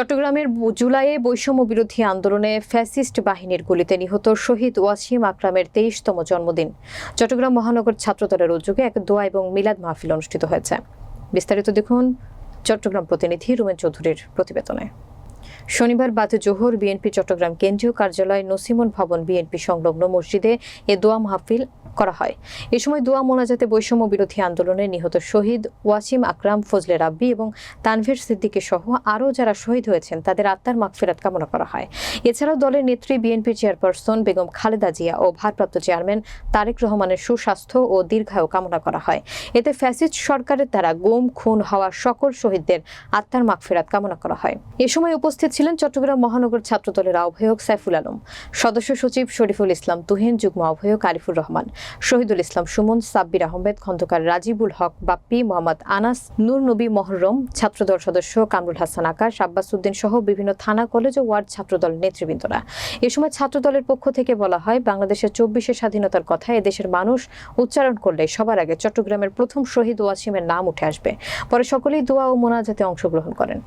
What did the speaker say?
চট্টগ্রামের জুলাইয়ে বৈষম্য বিরোধী আন্দোলনে ফ্যাসিস্ট বাহিনীর গুলিতে নিহত শহীদ ওয়াসিম আকরামের তেইশতম জন্মদিন। চট্টগ্রাম মহানগর ছাত্রদলের উদ্যোগে এক দোয়া এবং মিলাদ মাহফিল অনুষ্ঠিত হয়েছে। বিস্তারিত দেখুন চট্টগ্রাম প্রতিনিধি রুমেন চৌধুরীর প্রতিবেদনে। শনিবার বাদ জোহর বিএনপি চট্টগ্রাম কেন্দ্রীয় কার্যালয় নসিমন ভবন বিএনপি সংলগ্ন মসজিদে এ দোয়া মাহফিল করা হয়। এ সময় দোয়া মোনাজাতে বৈষম্য বিরোধী আন্দোলনে নিহত শহীদ ওয়াসিম আকরাম, ফজলে রাব্বি এবং তানভীর সিদ্দিকী সহ আরও যারা শহীদ হয়েছেন, তাদের আত্মার মাগফিরাত কামনা করা হয়। এছাড়াও দলের নেত্রী বিএনপি চেয়ারপারসন বেগম খালেদা জিয়া ও ভারপ্রাপ্ত চেয়ারম্যান তারেক রহমানের সুস্বাস্থ্য ও দীর্ঘায়ু কামনা করা হয়। এতে ফ্যাসিস্ট সরকারের দ্বারা গুম, খুন হওয়া সকল শহীদদের আত্মার মাগফিরাত কামনা করা হয়। এ সময় উপস্থিত ছিলেন চট্টগ্রাম মহানগর ছাত্র ছাত্রদলের আহ্বায়ক সাইফুল আলম। সদস্য সচিব শরীফুল ইসলাম তুহিন, যুগ্ম আহ্বায়ক আরিফুর রহমান। শহীদুল ইসলাম সুমন, সাব্বির আহমেদ, খন্দকার রাজিবুল হক, বাপ্পি মোহাম্মদ আনাস, নূর নবী মহরম, ছাত্রদল সদস্য কামরুল হাসান আকাশ, আব্বাস উদ্দিন সহ বিভিন্ন থানা, কলেজ ও ওয়ার্ড ছাত্রদল নেতৃবৃন্দরা। এ সময় ছাত্রদলের পক্ষ থেকে বলা হয়, বাংলাদেশের চব্বিশে স্বাধীনতার কথা এদেশের মানুষ উচ্চারণ করলে সবার আগে চট্টগ্রামের প্রথম শহীদ ওয়াসিমের নাম উঠে আসবে। পরে সকলেই দোয়া ও মোনাজাতে অংশগ্রহণ করেন।